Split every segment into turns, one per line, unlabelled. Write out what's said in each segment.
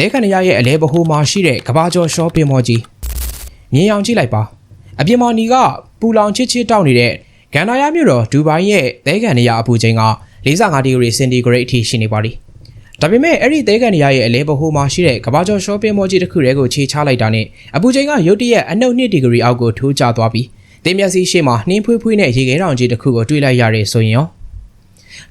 တဲခန္ဓရရဲ့အလဲဘဟိုမှာရှိတဲ့ကဘာကျော်ရှောပင်မော်ကြီးမြင်အောင်ကြည့်လိုက်ပါအပြင်မော်နီကပူလောင်ချစ်ချစ်တောက်နေတဲ့ဂန္ဓာရမြို့တော်ဒူဘိုင်းရဲ့တဲခန္ဓရအပူချိန်က45ဒီဂရီစင်တီဂရိတ်အထိရှိနေပါသည်ဒါပေမဲ့အဲ့ဒီတဲကန်နေရရဲ့အလဲဘဟိုမှာရှိတဲ့ကဘာကျော် shopping mall ကြီးတစ်ခုတည်းကိုခြေချလိုက်တာနဲ့အပူချိန်ကရုတ်တရက်အနှုတ်2ဒီဂရီအောက်ကိုထိုးကျသွားပြီးတင်းမျက်စိရှေ့မှာနှင်းဖွေးဖွေးနဲ့ရေခဲတောင်ကြီးတစ်ခုကိုတွေ့လိုက်ရတဲ့ဆိုရင်ရော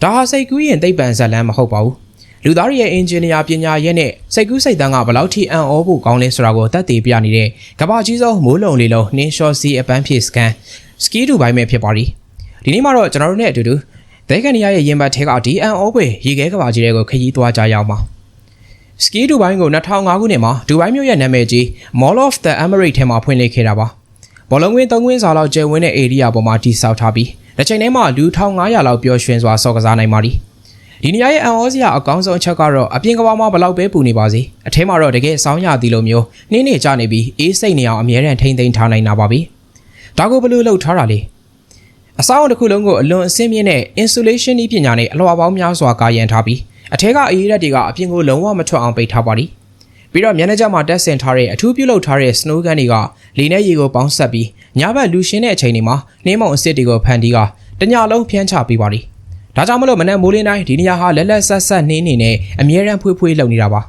ဒါဟာစိတ်ကူးရင်သိပ္ပံဇာတ်လမ်းမဟုတ်ပါဘူး လူသားတွေရဲ့အင်ဂျင်နီယာပညာရဲ့နဲ့စိတ်ကူးစိတ်တန်းကဘယ်လောက်ထိအံ့ဩဖို့ကောင်းလဲဆိုတာကိုသက်သေပြနေတဲ့ကဘာကြီးဆုံးမိုးလုံလေးလုံးနှင်းလျှောစီအပန်းဖြေစကန်စကီဒူပိုင်းပဲဖြစ်ပါသည်ဒီနေ့မှာတော့ကျွန်တော်တို့နဲ့အတူတူဒဲကန်နီယာရဲ့ရင်ဘတ်ထဲကဒီအန်အိုးပွေရေခဲကဘာကြီးတွေကိုခရီးသွားကြရအောင်ပါစကီဒူဘိုင်းကို2005ခုနှစ်မှာဒူဘိုင်းမြို့ရဲ့နာမည်ကြီး Mall of the Emirates ထဲမှာဖွင့်လှစ်ခဲ့တာပါဘောလုံးကွင်း၃ကွင်းစာလောက်ကျယ်ဝန်းတဲ့ area ပေါ်မှာတည်ဆောက်ထားပြီးတစ်ချိန်တည်းမှာလူ1500လောက်ပျော်ရွှင်စွာဆော့ကစားနိုင်ပါသည် ဒီနေရာရဲ့အန်အောစရာအကောင်းဆုံးအချက်ကတော့အပြင်ကဘာမှာဘလောက်ပဲပူနေပါစေအထဲမှာတော့တကယ်ဆောင်းရသည်လိုမျိုးနှင်းနေကြနေပြီးအေးစိတ်နေအောင်အမြဲတမ်းထိမ့်သိမ်းထားနိုင်တာပါပဲဒါကိုဘယ်လိုလုပ်ထားတာလဲအစောင်းတစ်ခုလုံးကိုအလွန်အဆင့်မြင့်တဲ့ insulation နည်းပညာနဲ့အလွှာပေါင်းများစွာကာရန်ထားပြီးအထက်ကအရေးရက်တွေကအပြင်ကိုလုံးဝမထွက်အောင်ပိတ်ထားပါသည်ပြီးတော့မျက်နှာကျမှာတက်ဆင်ထားတဲ့အထူးပြုလုပ်ထားတဲ့ snow gun တွေကလေနဲ့ရေကိုပေါင်းဆက်ပြီးညဘက်လူရှင်းတဲ့အချိန်တွေမှာနှင်းမုံအစ်စ်တွေကိုဖန်တီးကတညလုံးဖျန်းချပေးပါသည် ဒါကြောင့်မလို့မနက်မိုးလင်းတိုင်းဒီနေရာဟာလက်လက်ဆက်ဆက်နှင်းနေနဲ့အမြဲတမ်းဖွေးဖွေးလုပ်နေတာပါ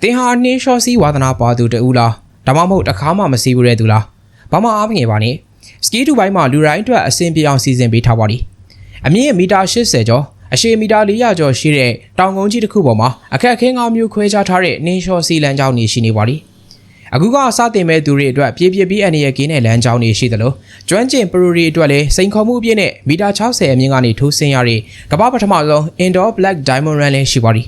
သင်ဟာနှင်းလျှောစီးဝါသနာပါသူတူလားဒါမှမဟုတ်တစ်ခါမှမစီးဘူးတဲ့သူလားဘာမှအားမငယ်ပါနဲ့စကီတူပိုင်းမှာလူတိုင်းအတွက်အဆင်ပြေအောင်စီစဉ်ပေးထားပါသည်အမြင့်မီတာ80ကျော်အရှည်မီတာ400ကျော်ရှိတဲ့တောင်ကုန်းကြီးတစ်ခုပေါ်မှာအခက်အခဲငါးမျိုးခွဲခြားထားတဲ့နှင်းလျှောစီးလမ်းကြောင်းနေရှိနေပါသည် အခုကစတင်မဲ့သူတွေအတွက်ပြေးပြေးပြီးအနေရကင်းတဲ့လမ်းကြောင်းတွေရှိသလိုကျွမ်းကျင်ပရိုရီအတွက်လည်းစိန်ခေါ်မှုအပြည့်နဲ့မီတာ60အမြင့်ကနေထိုးဆင်းရတဲ့ကမ္ဘာပထမဆုံး Indoor Black Diamond Run လည်းရှိပါသည်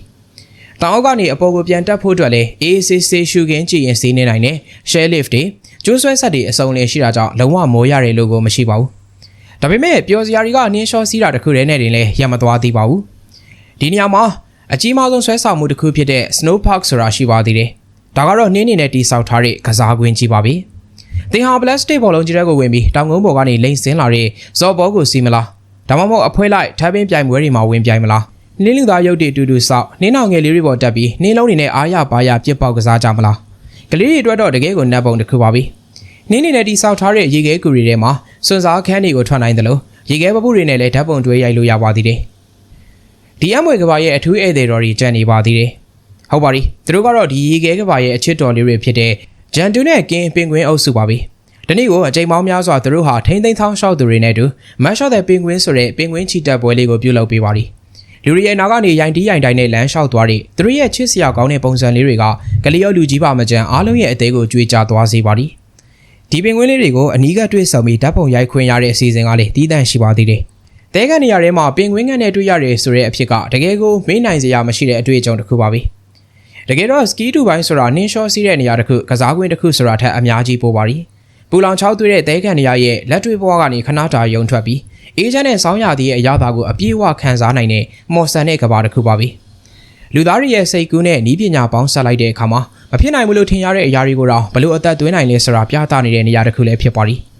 တောင်အောက်ကနေအပေါ်ကိုပြန်တက်ဖို့အတွက်လည်း AACC ရှုခင်းကြည့်ရင်စီးနေနိုင်တဲ့ share lift တွေကျိုးဆွဲဆက်တွေအစုံလင်ရှိတာကြောင့်လုံးဝမိုးရတယ်လို့ကိုမရှိပါဘူးဒါပေမဲ့ပျော်စရာတွေကနင်းလျှောစီးတာတစ်ခုတည်းနဲ့တင်လဲရမသွားသေးပါဘူးဒီနေရာမှာအကြီးမားဆုံးဆွဲဆောင်မှုတစ်ခုဖြစ်တဲ့ Snow Park ဆိုတာရှိပါသေးတယ် ဒါကတော့နှင်းနေနဲ့တိဆောက်ထားတဲ့ကစားကွင်းကြီးပါပဲသင်ဟာပလတ်စတစ်ဘောလုံးကြီးတဲ့ကိုဝင်ပြီးတောင်ကုန်းပေါ်ကနေလိမ့်ဆင်းလာတဲ့ဇော်ဘောကိုစီးမလားဒါမှမဟုတ်အဖွဲလိုက်ထပ်ပင်းပြိုင်ပွဲတွေမှာဝင်ပြိုင်မလားနင်းလူသားရုပ်တွေအတူတူစောက်နင်းအောင်ငယ်လေးတွေပေါ်တက်ပြီးနင်းလုံးတွေနဲ့အားရပါရပြစ်ပေါက်ကစားကြမလားကလေးတွေအတွက်တော့တကယ်ကိုနတ်ပုံတစ်ခုပါပဲနင်းနေနဲ့တိဆောက်ထားတဲ့ရေခဲကူတွေထဲမှာစွန်စားခန်းတွေကိုထွက်နိုင်တယ်လို့ရေခဲပပုတွေနဲ့လည်းဓာတ်ပုံတွဲရိုက်လို့ရပါသေးတယ်ဒီအမွေကဘာရဲ့အထူးဧည့်သည်တော်တွေကြံနေပါသေးတယ် ဟုတ်ပါပြီသူတို့ကတော့ဒီရေခဲကဘာရဲ့အချစ်တော်လေးတွေဖြစ်တဲ့ဂျန်တူနဲ့ကင်းပင်ကွင်းအုပ်စုပါပဲဒီနေ့ကိုအချိန်ပေါင်းများစွာသူတို့ဟာထိမ့်သိမ်းထောင်းလျှောက်သူတွေနဲ့အတူမတ်ရှော့တဲ့ပင်ကွင်းဆိုတဲ့ပင်ကွင်းချီတက်ပွဲလေးကိုပြုလုပ်ပေးပါလိလူတွေရဲ့နောက်ကနေရိုင်တီးရိုင်တိုင်းနဲ့လမ်းလျှောက်သွားတဲ့သူတို့ရဲ့ချစ်စရာကောင်းတဲ့ပုံစံလေးတွေကကလေးရောလူကြီးပါမကြမ်းအားလုံးရဲ့အသေးကိုကြွေးကြသွားစေပါလိဒီပင်ကွင်းလေးတွေကိုအနီးကတွေ့ဆုံပြီးဓာတ်ပုံရိုက်ခွင့်ရတဲ့အစီအစဉ်ကလည်းတည်တံ့ရှိပါသေးတယ်တဲကန်နေရာထဲမှာပင်ကွင်းကန်နဲ့တွေ့ရတယ်ဆိုတဲ့အဖြစ်ကတကယ်ကိုမေးနိုင်စရာမရှိတဲ့အတွေ့အကြုံတစ်ခုပါပဲ တကယ်တော့စကီတူပိုင်းဆိုတာနင်းရှော့စီးတဲ့နေရာတစ်ခုကစားကွင်းတစ်ခုဆိုတာထက်အများကြီးပိုပါရီပူလောင်ချောက်သွေးတဲ့တဲကန်နေရာရဲ့လက်တွေ့ဘဝကနေခဏတာယုံထွက်ပြီးအေးချမ်းတဲ့ဆောင်းရသည့်ရဲ့အရာသာကိုအပြည့်အဝခံစားနိုင်တဲ့မော်ဆန်တဲ့ကဘာတစ်ခုပါပဲလူသားတွေရဲ့စိတ်ကူးနဲ့ဤပညာပေါင်းဆက်လိုက်တဲ့အခါမှာမဖြစ်နိုင်ဘူးလို့ထင်ရတဲ့အရာတွေကိုတော့ဘလို့အသက်သွင်းနိုင်လဲဆိုတာပြသနေတဲ့နေရာတစ်ခုလည်းဖြစ်ပါရီ။